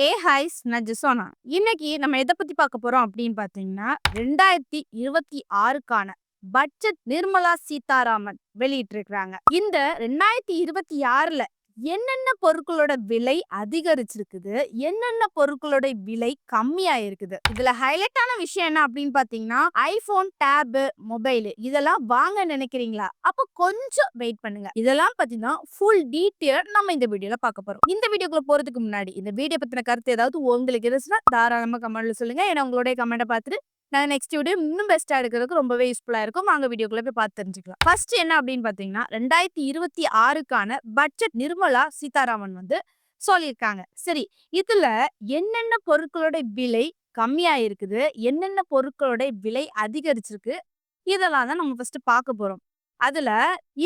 ஏ highs நான் ஜிசோனா இன்னைக்கு நம்ம எதை பத்தி பார்க்க போறோம் அப்படின்னு பாத்தீங்கன்னா ரெண்டாயிரத்தி இருபத்தி ஆறுக்கான பட்ஜெட் நிர்மலா சீதாராமன் வெளியிட்டிருக்கிறாங்க. இந்த ரெண்டாயிரத்தி இருபத்தி ஆறுல என்னென்ன பொருட்களோட விலை அதிகரிச்சிருக்குது? என்னென்ன பொருட்களோட விலை கம்மியா இருக்குது இதுல ஹைலைட்டான விஷயம் என்ன அப்படின்னு பாத்தீங்கன்னா ஐபோன் டேப் மொபைல் இதெல்லாம் வாங்க நினைக்கிறீங்களா? அப்ப கொஞ்சம் வெயிட் பண்ணுங்க. இதெல்லாம் பாத்தீங்கன்னா ஃபுல் டீட்டெயில் நம்ம இந்த வீடியோல பார்க்க போறோம். இந்த வீடியோக்குள்ள போறதுக்கு முன்னாடி இந்த வீடியோ பத்தின கருத்து ஏதாவது உங்களுக்கு இருந்துச்சுன்னா தாராளமா கமெண்ட்ல சொல்லுங்க. ஏன்னா உங்களுடைய கமெண்ட்டை பார்த்துட்டு நான் நெக்ஸ்ட் வீடியோ இன்னும் பெஸ்ட்டாக எடுக்கிறதுக்கு ரொம்பவே யூஸ்ஃபுல்லாக இருக்கும். வாங்க வீடியோக்குள்ளே போய் பார்த்து தெரிஞ்சுக்கலாம். ஃபர்ஸ்ட் என்ன அப்படின்னு பார்த்தீங்கன்னா ரெண்டாயிரத்தி இருபத்தி ஆறுக்கான பட்ஜெட் நிர்மலா சீதாராமன் வந்து சொல்லியிருக்காங்க. சரி இதுல என்னென்ன பொருட்களோட விலை கம்மியா இருக்குது என்னென்ன பொருட்களோட விலை அதிகரிச்சிருக்கு இதெல்லாம் தான் நம்ம ஃபர்ஸ்ட் பார்க்க போறோம். அதுல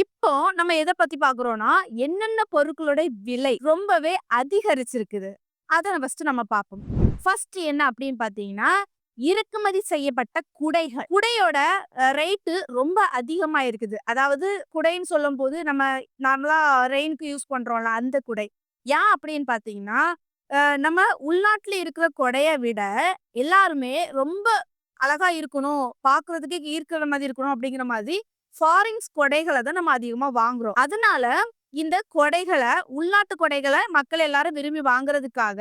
இப்போ நம்ம எதை பத்தி பாக்குறோம்னா என்னென்ன பொருட்களோட விலை ரொம்பவே அதிகரிச்சிருக்குது. அதை ஃபர்ஸ்ட் நம்ம பார்ப்போம். ஃபர்ஸ்ட் என்ன அப்படின்னு பாத்தீங்கன்னா இறக்குமதி செய்யப்பட்ட குடைகள். குடையோட ரேட்டு ரொம்ப அதிகமா இருக்குது. அதாவது குடைன்னு சொல்லும் போது நம்ம நார்மலா ரெயினுக்கு யூஸ் பண்றோம்ல அந்த குடை. ஏன் அப்படின்னு பாத்தீங்கன்னா நம்ம உள்நாட்டுல இருக்கிற குடைய விட எல்லாருமே ரொம்ப அழகா இருக்கணும் பாக்குறதுக்கே ஈர்க்கிற மாதிரி இருக்கணும் அப்படிங்கிற மாதிரி ஃபாரின்ஸ் கொடைகளை தான் நம்ம அதிகமா வாங்குறோம். அதனால இந்த கொடைகளை உள்நாட்டு கொடைகளை மக்கள் எல்லாரும் விரும்பி வாங்குறதுக்காக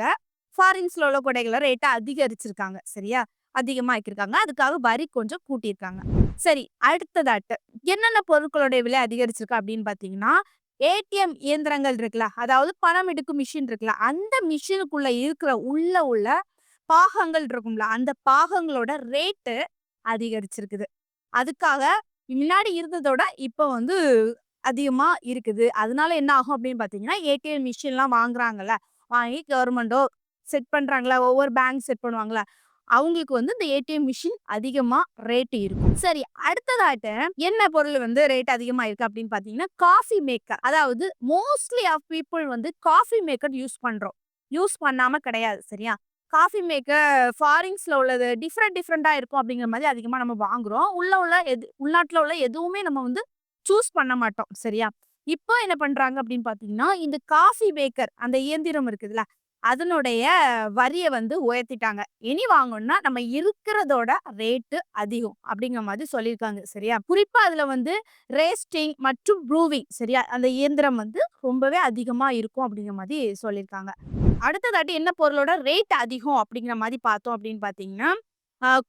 ஃபாரின்ஸ்ல உள்ள கொடைகளை ரேட்டை அதிகரிச்சிருக்காங்க சரியா? அதிகமாக்கியிருக்காங்க. அதுக்காக வரி கொஞ்சம் கூட்டியிருக்காங்க. சரி அடுத்ததாட்டு. என்னென்ன பொருட்களுடைய விலை அதிகரிச்சிருக்கு அப்படின்னு பார்த்தீங்கன்னா ஏடிஎம் இயந்திரங்கள் இருக்குல்ல அதாவது பணம் எடுக்கும் மிஷின் இருக்குல்ல அந்த மிஷினுக்குள்ள இருக்கிற உள்ள உள்ள பாகங்கள் இருக்கும்ல அந்த பாகங்களோட ரேட்டு அதிகரிச்சிருக்குது. அதுக்காக முன்னாடி இருந்ததோட இப்போ வந்து அதிகமா இருக்குது. அதனால என்ன ஆகும் அப்படின்னு பாத்தீங்கன்னா ஏடிஎம் மிஷின்லாம் வாங்குறாங்கல்ல வாங்கி கவர்மெண்டோ செட் பண்றாங்களா ஒவ்வொரு பேங்க் செட் பண்ணுவாங்களா அவங்களுக்கு வந்து இந்த ஏடிஎம் மிஷின் அதிகமா ரேட் இருக்கும். சரி அடுத்ததாட்ட என்ன பொருள் வந்து ரேட் அதிகமா இருக்கு அப்படின்னு பாத்தீங்கன்னா காஃபி மேக்கர் அதாவது மோஸ்ட்லி ஆஃப் பீப்புள் வந்து காஃபி மேக்கர் யூஸ் பண்றோம். யூஸ் பண்ணாம கிடையாது சரியா? காஃபி மேக்கர் ஃபாரின்ஸ்ல உள்ளது டிஃப்ரெண்ட் டிஃப்ரெண்டா இருக்கும் அப்படிங்கிற மாதிரி அதிகமா நம்ம வாங்குறோம். உள்ள உள்ள எது உள்நாட்டுல உள்ள எதுவுமே நம்ம வந்து சூஸ் பண்ண மாட்டோம் சரியா? இப்போ என்ன பண்றாங்க அப்படின்னு பாத்தீங்கன்னா இந்த காஃபி மேக்கர் அந்த இயந்திரம் இருக்குதுல்ல அதனுடைய வரியை வந்து உயர்த்திட்டாங்க. இனி வாங்கணும்னா நம்ம இருக்கிறதோட ரேட்டு அதிகம் அப்படிங்கிற மாதிரி சொல்லியிருக்காங்க சரியா? குறிப்பா அதுல வந்து ரேஸ்டிங் மற்றும் ப்ரூவிங் சரியா? அந்த இயந்திரம் வந்து ரொம்பவே அதிகமா இருக்கும் அப்படிங்கிற மாதிரி சொல்லியிருக்காங்க. அடுத்ததாட்டி என்ன பொருளோட ரேட் அதிகம் அப்படிங்கிற மாதிரி பார்த்தோம் அப்படின்னு பாத்தீங்கன்னா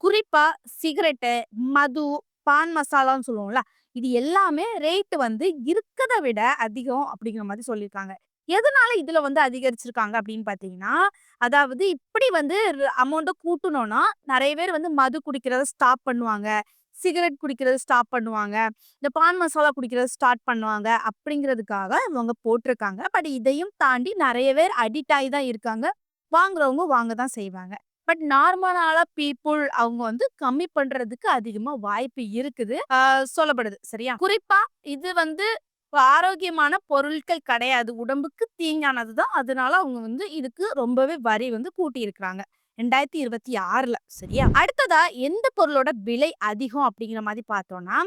குறிப்பா சிகரெட்டு மது பான் மசாலான்னு சொல்லுவோம்ல இது எல்லாமே ரேட் வந்து இருக்கதை விட அதிகம் அப்படிங்கிற மாதிரி சொல்லியிருக்காங்க. எதனால இதுல வந்து அதிகரிச்சிருக்காங்க அப்படின்னு பாத்தீங்கன்னா அதாவது இப்படி வந்து அமௌண்ட்டை கூட்டணும்னா நிறைய பேர் வந்து மது குடிக்கிறத ஸ்டாப் பண்ணுவாங்க சிகரெட் குடிக்கிறது ஸ்டாப் பண்ணுவாங்க இந்த பான் மசாலா குடிக்கிறது ஸ்டார்ட் பண்ணுவாங்க அப்படிங்கிறதுக்காக இவங்க போட்டிருக்காங்க. பட் இதையும் தாண்டி நிறைய பேர் அடிக்ட் ஆகி தான் இருக்காங்க. வாங்குறவங்க வாங்க தான் செய்வாங்க. பட் நார்மலான பீப்புள் அவங்க வந்து கம்மி பண்றதுக்கு அதிகமா வாய்ப்பு இருக்குது. சொல்லப்படுது. சரியா? குறிப்பா இது வந்து ஆரோக்கியமான பொருட்கள் கிடையாது. உடம்புக்கு தீங்கானது தான் அதனால அவங்க வந்து இதுக்கு ரொம்பவே வரி வந்து கூட்டி இருக்கிறாங்க ரெண்டாயிரத்தி இருபத்தி ஆறுல. சரியா? அடுத்ததா எந்த பொருளோட விலை அதிகம் அப்படிங்கிற மாதிரி பார்த்தோம்னா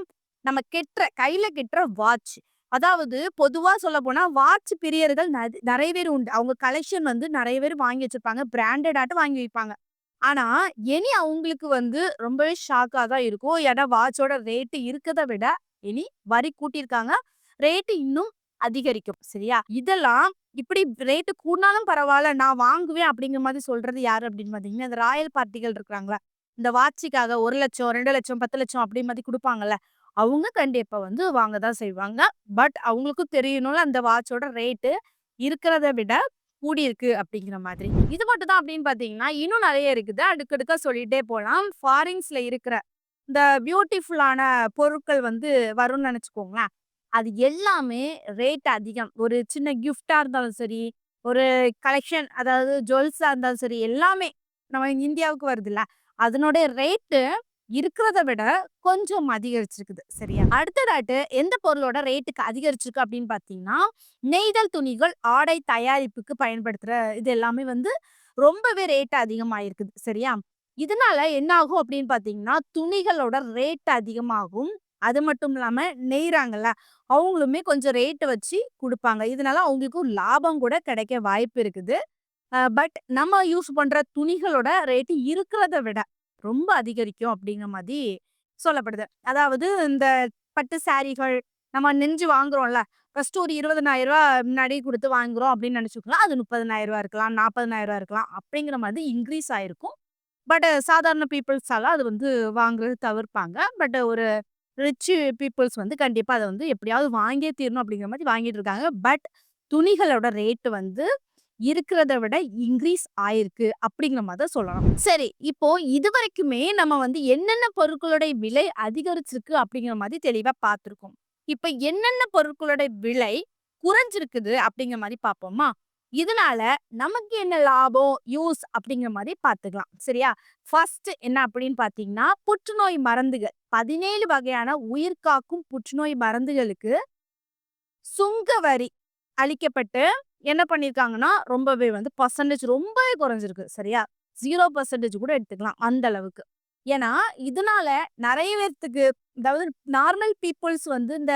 நம்ம கெட்டுற கையில கெட்டுற வாட்ச் அதாவது பொதுவா சொல்ல போனா வாட்ச் பிரியர்கள் நிறைய பேர் உண்டு. அவங்க கலெக்ஷன் வந்து நிறைய பேர் வாங்கி வச்சிருப்பாங்க. பிராண்டட் ஆட்டம் வாங்கி வைப்பாங்க. ஆனா இனி அவங்களுக்கு வந்து ரொம்பவே ஷாக்கா தான் இருக்கும். ஏன்னா வாட்சோட ரேட்டு இருக்கதை விட இனி வரி கூட்டியிருக்காங்க. ரேட்டு இன்னும் அதிகரிக்கும் சரியா? இதெல்லாம் இப்படி ரேட்டு கூடினாலும் பரவாயில்ல நான் வாங்குவேன் அப்படிங்கிற மாதிரி சொல்றது யாரு அப்படின்னு பாத்தீங்கன்னா இந்த ராயல் பார்ட்டிகள் இருக்கிறாங்களா. இந்த வாட்சிக்காக ஒரு லட்சம் ரெண்டு லட்சம் பத்து லட்சம் அப்படி மாதிரி கொடுப்பாங்கல்ல. அவங்க கண்டிப்பா வந்து வாங்க தான் செய்வாங்க. பட் அவங்களுக்கும் தெரியணும்ல அந்த வாட்சோட ரேட்டு இருக்கிறத விட கூடி இருக்கு அப்படிங்கிற மாதிரி. இது மட்டும் தான் அப்படின்னு பார்த்தீங்கன்னா இன்னும் நிறைய இருக்குது. அடுக்கடுக்க சொல்லிட்டே போகலாம் ஃபாரின்ஸ்ல இருக்கிற இந்த பியூட்டிஃபுல்லான பொருட்கள் வந்து வரும்னு நினச்சிக்கோங்களேன். அது எல்லாமே ரேட் அதிகம். ஒரு சின்ன கிஃப்டாக இருந்தாலும் சரி ஒரு கலெக்ஷன் அதாவது ஜுவல்ஸாக இருந்தாலும் சரி எல்லாமே நம்ம இந்தியாவுக்கு வருதுல்ல. அதனுடைய ரேட்டு இருக்கிறத விட கொஞ்சம் அதிகரிச்சிருக்குது. சரியா? அடுத்ததாட்டு எந்த பொருளோட ரேட்டுக்கு அதிகரிச்சிருக்கு அப்படின்னு பாத்தீங்கன்னா நெய்தல் துணிகள் ஆடை தயாரிப்புக்கு பயன்படுத்துற இது எல்லாமே வந்து ரொம்பவே ரேட் அதிகமாயிருக்குது. சரியா? இதனால என்ன ஆகும் அப்படின்னு பாத்தீங்கன்னா துணிகளோட ரேட் அதிகமாகும். அது மட்டும் இல்லாம நெய்றாங்கல்ல அவங்களுமே கொஞ்சம் ரேட் வச்சு குடுப்பாங்க. இதனால அவங்களுக்கும் லாபம் கூட கிடைக்க வாய்ப்பு இருக்குது. பட் நம்ம யூஸ் பண்ற துணிகளோட ரேட் இருக்கிறத விட ரொம்ப அதிகரிக்கும் அப்படிங்கிற மாதிரி சொல்லப்படுது. அதாவது இந்த பட்டு சாரிகள் நம்ம நெஞ்சு வாங்குறோம்ல ஃபர்ஸ்ட் ஒரு இருபதனாயிரம் ரூபா முன்னாடி கொடுத்து வாங்குறோம் அப்படின்னு நினச்சிக்கலாம் அது முப்பதனாயிரம் ரூபா இருக்கலாம் நாற்பதனாயிரம் ரூபா இருக்கலாம் அப்படிங்கிற மாதிரி இன்க்ரீஸ் ஆயிருக்கும். பட் சாதாரண பீப்புள்ஸால அது வந்து வாங்குறது தவிர்ப்பாங்க. பட் ஒரு ரிச் பீப்புள்ஸ் வந்து கண்டிப்பாக அதை வந்து எப்படியாவது வாங்கியே தீரணும் அப்படிங்கிற மாதிரி வாங்கிட்டு இருக்காங்க. பட் துணிகளோட ரேட்டு வந்து இருக்கிறத விட இன்க்ரீஸ் ஆயிருக்கு அப்படிங்கிற மாதிரி தான் சொல்லலாம் சரி இப்போ இது வரைக்குமே நம்ம வந்து என்னென்ன பொருட்களுடைய விலை அதிகரிச்சிருக்கு அப்படிங்கிற மாதிரி தெளிவா பார்த்திருக்கோம். இப்ப என்னென்ன பொருட்களுடைய விலை குறைஞ்சிருக்குது அப்படிங்கிற மாதிரி பார்ப்போமா? இதனால நமக்கு என்ன லாபம் யூஸ் அப்படிங்கிற மாதிரி பார்த்துக்கலாம். சரியா? ஃபர்ஸ்ட் என்ன அப்படின்னு பார்த்தீங்கன்னா புற்றுநோய் மருந்துகள். பதினேழு வகையான உயிர் காக்கும் புற்றுநோய் மருந்துகளுக்கு சுங்க வரி அளிக்கப்பட்டு என்ன பண்ணிருக்காங்கன்னா ரொம்பவே வந்து பர்சன்டேஜ் ரொம்பவே குறைஞ்சிருக்கு சரியா? ஜீரோ பர்சன்டேஜ் கூட எடுத்துக்கலாம் அந்த அளவுக்கு. ஏன்னா இதனால நிறைய பேர்த்துக்கு அதாவது நார்மல் பீப்புள்ஸ் வந்து இந்த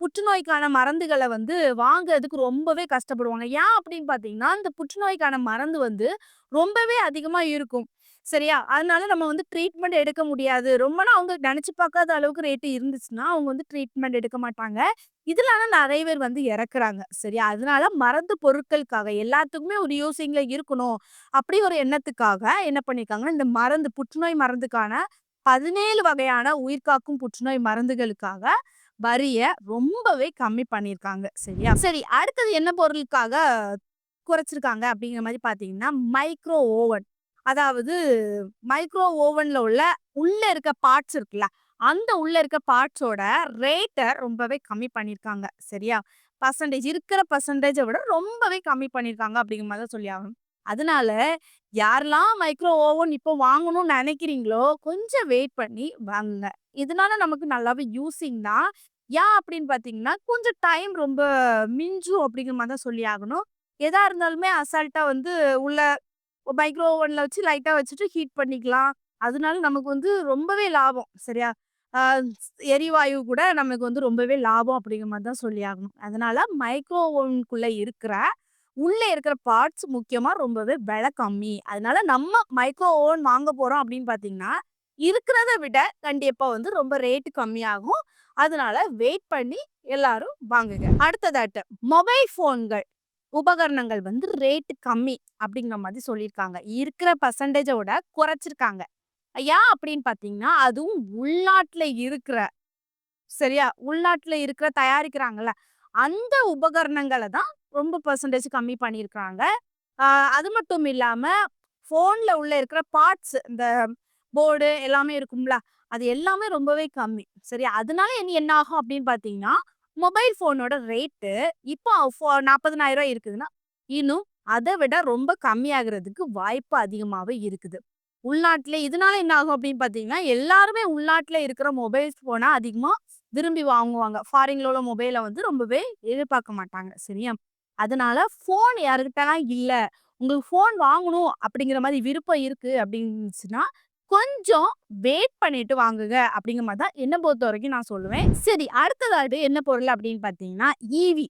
புற்றுநோய்க்கான மருந்துகளை வந்து வாங்குறதுக்கு ரொம்பவே கஷ்டப்படுவாங்க. ஏன் அப்படின்னு பார்த்தீங்கன்னா இந்த புற்றுநோய்க்கான மருந்து வந்து ரொம்பவே அதிகமாக இருக்கும். சரியா? அதனால நம்ம வந்து ட்ரீட்மெண்ட் எடுக்க முடியாது. ரொம்ப அவங்க நினைச்சு பார்க்காத அளவுக்கு ரேட்டு இருந்துச்சுன்னா அவங்க வந்து ட்ரீட்மெண்ட் எடுக்க மாட்டாங்க. இதனால நிறைய பேர் வந்து இறக்குறாங்க. சரியா? அதனால மருந்து பொருட்களுக்காக எல்லாத்துக்குமே ஒரு யூசிங்ல இருக்கணும். அப்படி ஒரு எண்ணத்துக்காக என்ன பண்ணியிருக்காங்கன்னா இந்த மருந்து புற்றுநோய் மருந்துக்கான பதினேழு வகையான உயிர்காக்கும் புற்றுநோய் மருந்துகளுக்காக வரிய ரொம்பவே கம்மி பண்ணியிருக்காங்க சரியா? சரி அடுத்தது என்ன பொருளுக்காக குறைச்சிருக்காங்க அப்படிங்கிற மாதிரி பார்த்தீங்கன்னா மைக்ரோ ஓவன். அதாவது மைக்ரோ ஓவன்ல உள்ள உள்ள இருக்க பார்ட்ஸ் இருக்குல்ல அந்த உள்ள இருக்க பார்ட்ஸோட ரேட்டை ரொம்பவே கம்மி பண்ணியிருக்காங்க சரியா? பர்சன்டேஜ் இருக்கிற பர்சன்டேஜை விட ரொம்பவே கம்மி பண்ணியிருக்காங்க அப்படிங்கிற மாதிரி தான் சொல்லி ஆகணும். அதனால யாரெல்லாம் மைக்ரோ ஓவன் இப்போ வாங்கணும்னு நினைக்கிறீங்களோ கொஞ்சம் வெயிட் பண்ணி வாங்குங்க. இதனால நமக்கு நல்லாவே யூஸிங் தான். ஏன் அப்படின்னு பார்த்தீங்கன்னா கொஞ்சம் டைம் ரொம்ப மிஞ்சும் அப்படிங்கிற மாதிரி தான் சொல்லி ஆகணும். எதா இருந்தாலுமே அசால்ட்டா வந்து உள்ள மைக்ரோ ஓவனில் வச்சு லைட்டாக வச்சுட்டு ஹீட் பண்ணிக்கலாம். அதனால நமக்கு வந்து ரொம்பவே லாபம் சரியா? எரிவாயு கூட நமக்கு வந்து ரொம்பவே லாபம் அப்படிங்கிற மாதிரி தான் சொல்லி ஆகணும். அதனால மைக்ரோ ஓவனுக்குள்ளே இருக்கிற உள்ளே இருக்கிற பார்ட்ஸ் முக்கியமாக ரொம்பவே விலை கம்மி. அதனால நம்ம மைக்ரோ ஓவன் வாங்க போகிறோம் அப்படின்னு பார்த்தீங்கன்னா இருக்கிறத விட கண்டிப்பாக வந்து ரொம்ப ரேட்டு கம்மியாகும். அதனால வெயிட் பண்ணி எல்லாரும் வாங்குங்க. அடுத்ததாட்டு மொபைல் ஃபோன்கள். உபகரணங்கள் வந்து ரேட்டு கம்மி அப்படிங்கிற மாதிரி சொல்லியிருக்காங்க. இருக்கிற பர்சன்டேஜோட குறைச்சிருக்காங்க. ஏன் அப்படின்னு பார்த்தீங்கன்னா அதுவும் உள்நாட்டில் இருக்கிற சரியா? உள்நாட்டில் இருக்கிற தயாரிக்கிறாங்கல்ல அந்த உபகரணங்களை தான் ரொம்ப பர்சன்டேஜ் கம்மி பண்ணியிருக்கிறாங்க. அது மட்டும் இல்லாமல் ஃபோனில் உள்ள இருக்கிற பார்ட்ஸ் இந்த போர்டு எல்லாமே இருக்கும்ல அது எல்லாமே ரொம்பவே கம்மி சரி அதனால என்ன என்ன ஆகும் அப்படின்னு பார்த்தீங்கன்னா மொபைல் ஃபோனோட ரேட்டு இப்போ நாற்பதனாயிரம் ரூபாய் இருக்குதுன்னா இன்னும் அதை விட ரொம்ப கம்மியாகிறதுக்கு வாய்ப்பு அதிகமாவே இருக்குது. உள்நாட்டுல இதனால என்ன ஆகும் அப்படின்னு பார்த்தீங்கன்னா எல்லாருமே உள்நாட்டுல இருக்கிற மொபைல் ஃபோனை அதிகமா விரும்பி வாங்குவாங்க. ஃபாரின்ல உள்ள மொபைலை வந்து ரொம்பவே எதிர்பார்க்க மாட்டாங்க சரியா? அதனால ஃபோன் யாருக்கிட்டலாம் இல்லை. உங்களுக்கு ஃபோன் வாங்கணும் அப்படிங்கிற மாதிரி விருப்பம் இருக்கு அப்படின்னுச்சுன்னா கொஞ்சம் வெயிட் பண்ணிட்டு வாங்குங்க. அப்படிங்கிற மாதிரி தான் என்ன பொறுத்த வரைக்கும் நான் சொல்லுவேன். சரி அடுத்ததாட்டு என்ன பொருள் அப்படின்னு பாத்தீங்கன்னா ஈவி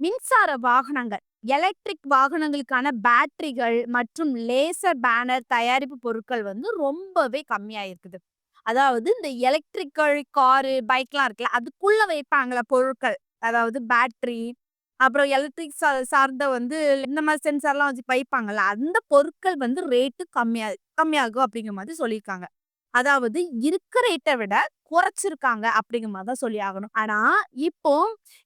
மின்சார வாகனங்கள். எலக்ட்ரிக் வாகனங்களுக்கான பேட்டரிகள் மற்றும் லேசர் பேனர் தயாரிப்பு பொருட்கள் வந்து ரொம்பவே கம்மியா இருக்குது அதாவது இந்த எலக்ட்ரிக்கல் காரு பைக்லாம் இருக்குல்ல அதுக்குள்ள வைப்பாங்களே பொருட்கள்? அதாவது பேட்டரி அப்புறம் எலக்ட்ரிக் சார்ந்த வந்து இந்த மாதிரி சென்சார்லாம் வச்சு வைப்பாங்கல்ல அந்த பொருட்கள் வந்து ரேட்டு கம்மியாக கம்மியாகும் அப்படிங்கிற மாதிரி சொல்லியிருக்காங்க. அதாவது இருக்க ரேட்டை விட குறைச்சிருக்காங்க அப்படிங்கிற மாதிரி தான் சொல்லி ஆகணும் ஆனா இப்போ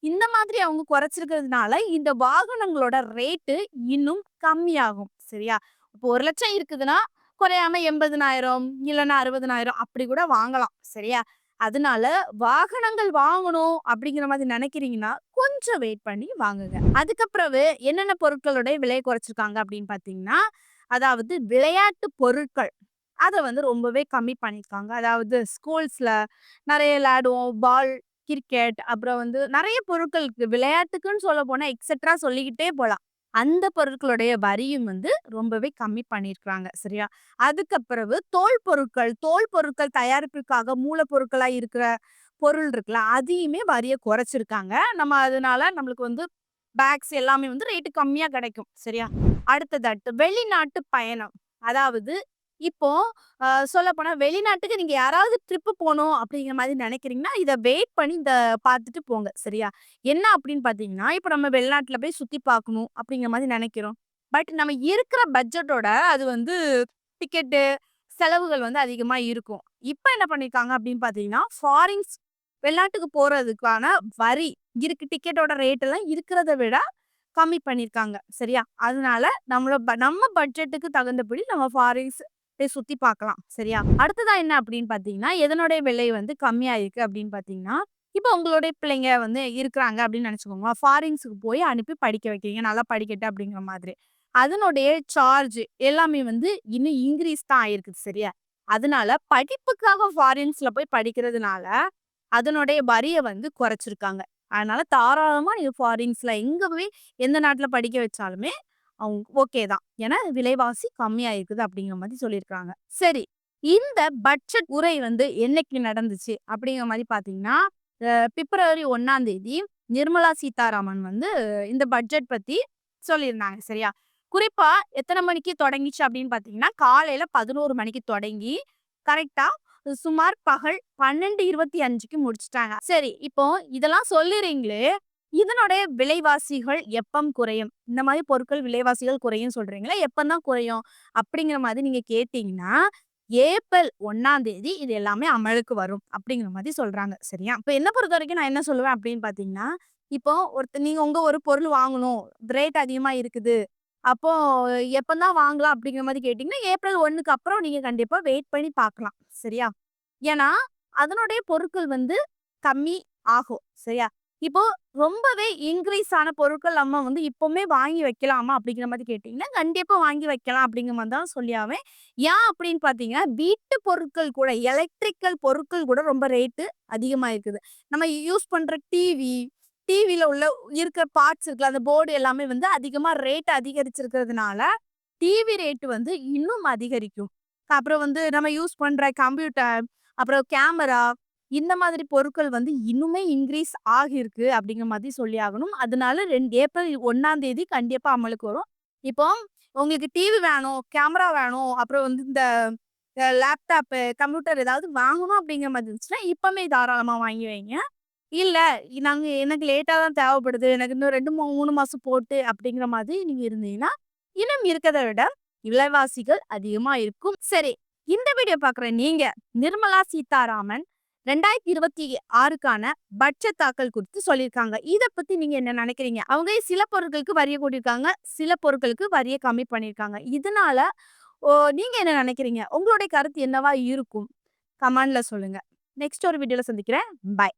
இந்த மாதிரி அவங்க குறைச்சிருக்கிறதுனால இந்த வாகனங்களோட ரேட்டு இன்னும் கம்மியாகும் சரியா? இப்போ ஒரு லட்சம் இருக்குதுன்னா குறையாம எண்பதுனாயிரம் இல்லைன்னா அறுபதுனாயிரம் அப்படி கூட வாங்கலாம் சரியா? அதனால வாகனங்கள் வாங்கணும் அப்படிங்கிற மாதிரி நினைக்கிறீங்கன்னா கொஞ்சம் வெயிட் பண்ணி வாங்குங்க. அதுக்கப்புறவு என்னென்ன பொருட்களுடைய விலை குறைச்சிருக்காங்க அப்படின்னு பாத்தீங்கன்னா அதாவது விளையாட்டு பொருட்கள். அதை வந்து ரொம்பவே கம்மி பண்ணியிருக்காங்க. அதாவது ஸ்கூல்ஸில் நிறைய விளையாடுவோம். பால் கிரிக்கெட் அப்புறம் வந்து நிறைய பொருட்களுக்கு விளையாட்டுக்குன்னு சொல்ல போனால் எக்ஸெட்ரா சொல்லிக்கிட்டே போகலாம் அந்த பொருட்களுடைய வரியும் வந்து ரொம்பவே கம்மி பண்ணியிருக்கிறாங்க. சரியா? அதுக்கப்புறவு தோல் பொருட்கள். தோல் பொருட்கள் தயாரிப்புக்காக மூலப்பொருட்களாக இருக்கிற பொருள் இருக்குல்ல அதையுமே வரியை குறைச்சிருக்காங்க. நம்ம அதனால நம்மளுக்கு வந்து பேக்ஸ் எல்லாமே வந்து ரேட்டு கம்மியாக கிடைக்கும். சரியா? அடுத்ததாட்டு வெளிநாட்டு பயணம். அதாவது இப்போ சொல்ல போனா வெளிநாட்டுக்கு நீங்க யாராவது ட்ரிப்பு போகணும் அப்படிங்கிற மாதிரி நினைக்கிறீங்கன்னா இதை வெயிட் பண்ணி இந்த பார்த்துட்டு போங்க. சரியா? என்ன அப்படின்னு பார்த்தீங்கன்னா, இப்போ நம்ம வெளிநாட்டுல போய் சுத்தி பார்க்கணும் அப்படிங்கிற மாதிரி நினைக்கிறோம் பட் நம்ம இருக்கிற பட்ஜெட்டோட அது வந்து டிக்கெட்டு, செலவுகள் வந்து அதிகமா இருக்கும். இப்போ என்ன பண்ணியிருக்காங்க அப்படின்னு பார்த்தீங்கன்னா, ஃபாரின்ஸ் வெளிநாட்டுக்கு போறதுக்கான வரி இருக்கு டிக்கெட்டோட ரேட் எல்லாம் இருக்கிறத விட கம்மி பண்ணியிருக்காங்க. சரியா? அதனால நம்மள நம்ம பட்ஜெட்டுக்கு தகுந்தபடி நம்ம ஃபாரின்ஸ் போய் சுத்தி பார்க்கலாம். சரியா? அடுத்ததா என்ன அப்படின்னு பார்த்தீங்கன்னா, எதனுடைய விலை வந்து கம்மியா இருக்கு அப்படின்னு பார்த்தீங்கன்னா, இப்போ உங்களுடைய பிள்ளைங்க வந்து இருக்கிறாங்க அப்படின்னு நினச்சிக்கோங்க ஃபாரின்ஸுக்கு போய் அனுப்பி படிக்க வைக்கிறீங்க. நல்லா படிக்கட்டு அப்படிங்கிற மாதிரி. அதனுடைய சார்ஜ் எல்லாமே வந்து இன்னும் இன்க்ரீஸ் தான் ஆயிருக்குது. சரியா? அதனால படிப்புக்காக ஃபாரின்ஸ்ல போய் படிக்கிறதுனால, அதனுடைய வரியை வந்து குறைச்சிருக்காங்க. அதனால தாராளமா நீங்க ஃபாரின்ஸ்ல எங்க போய் எந்த நாட்டுல படிக்க வச்சாலுமே, அவங்க ஓகே தான். ஏன்னா விலைவாசி கம்மியா இருக்குது அப்படிங்கிற மாதிரி சொல்லியிருக்காங்க. சரி. இந்த பட்ஜெட் உரை வந்து என்னைக்கு நடந்துச்சு அப்படிங்கிற மாதிரி பார்த்தீங்கன்னா, பிப்ரவரி ஒன்னாம் தேதி நிர்மலா சீதாராமன் வந்து இந்த பட்ஜெட் பத்தி சொல்லியிருந்தாங்க. சரியா? குறிப்பா எத்தனை மணிக்கு தொடங்கிச்சு அப்படின்னு பார்த்தீங்கன்னா, காலையில 11 மணிக்கு தொடங்கி, கரெக்டா சுமார் பகல் பன்னெண்டு இருபத்தி அஞ்சுக்கு முடிச்சிட்டாங்க சரி. இப்போ இதெல்லாம் சொல்லுறீங்களே, இதனுடைய விலைவாசிகள் எப்பம் குறையும்? இந்த மாதிரி பொருட்கள் விலைவாசிகள் குறையும் சொல்றீங்களா எப்பந்தான் குறையும்? அப்படிங்கிற மாதிரி நீங்க கேட்டீங்கன்னா, ஏப்ரல் ஒன்னாம் தேதி இது எல்லாமே அமலுக்கு வரும். அப்படிங்கிற மாதிரி சொல்றாங்க. சரியா? இப்போ என்ன பொறுத்தவரைக்கும் நான் என்ன சொல்லுவேன் அப்படின்னு பார்த்தீங்கன்னா, இப்போ ஒருத்த நீங்க உங்க ஒரு பொருள் வாங்கணும். ரேட் அதிகமா இருக்குது. அப்போ எப்பந்தான் வாங்கலாம் அப்படிங்கிற மாதிரி கேட்டீங்கன்னா, ஏப்ரல் ஒன்றுக்கு அப்புறம் நீங்க கண்டிப்பா வெயிட் பண்ணி பார்க்கலாம். சரியா? ஏன்னா, அதனுடைய பொருட்கள் வந்து கம்மி ஆகும். சரியா? இப்போ ரொம்பவே இன்க்ரீஸ் ஆன பொருட்கள் நம்ம வந்து இப்பவுமே வாங்கி வைக்கலாமா அப்படிங்கிற மாதிரி கேட்டீங்கன்னா, கண்டிப்பா வாங்கி வைக்கலாம் அப்படிங்கிற மாதிரி தான் சொல்லியாவேன். ஏன் அப்படின்னு பார்த்தீங்கன்னா, வீட்டு பொருட்கள் கூட எலக்ட்ரிக்கல் பொருட்கள் கூட ரொம்ப ரேட்டு அதிகமா இருக்குது. நம்ம யூஸ் பண்ற டிவி, டிவியில் உள்ள இருக்கிற பார்ட்ஸ் இருக்குல்ல, அந்த போர்டு எல்லாமே வந்து அதிகமாக ரேட் அதிகரிச்சிருக்கிறதுனால, டிவி ரேட்டு வந்து இன்னும் அதிகரிக்கும். அப்புறம் வந்து நம்ம யூஸ் பண்ணுற கம்ப்யூட்டர், அப்புறம் கேமரா இந்த மாதிரி பொருட்கள் வந்து இன்னுமே இன்க்ரீஸ் ஆகியிருக்கு அப்படிங்கிற மாதிரி சொல்லி ஆகணும் அதனால ரெண்டு ஏப்ரல் ஒன்றாம் தேதி கண்டிப்பாக அமலுக்கு வரும். இப்போ உங்களுக்கு டிவி வேணும், கேமரா வேணும், அப்புறம் வந்து இந்த லேப்டாப்பு, கம்ப்யூட்டர் ஏதாவது வாங்கணும் அப்படிங்கிற மாதிரி இருந்துச்சுன்னா, இப்போமே தாராளமாக வாங்கி வைங்க. இல்ல நாங்க எனக்கு லேட்டா தான் தேவைப்படுது. எனக்கு இன்னும் 2, 3 மாசம் போட்டு அப்படிங்கிற மாதிரி நீங்க இருந்தீங்கன்னா, இன்னும் இருக்கிறத விட விலைவாசிகள் அதிகமா இருக்கும். சரி. இந்த வீடியோ பாக்குற நீங்க நிர்மலா சீதாராமன் 2026க்கான பட்ஜெட் தாக்கல் குறித்து சொல்லியிருக்காங்க. இத பத்தி நீங்க என்ன நினைக்கிறீங்க அவங்க சில பொருட்களுக்கு வரிய கூட்டியிருக்காங்க. சில பொருட்களுக்கு வரிய கம்மி பண்ணியிருக்காங்க. இதனால ஓ நீங்க என்ன நினைக்கிறீங்க உங்களுடைய கருத்து என்னவா இருக்கும்? கமெண்ட்ல சொல்லுங்க. நெக்ஸ்ட் ஒரு வீடியோல சந்திக்கிறேன். பாய்.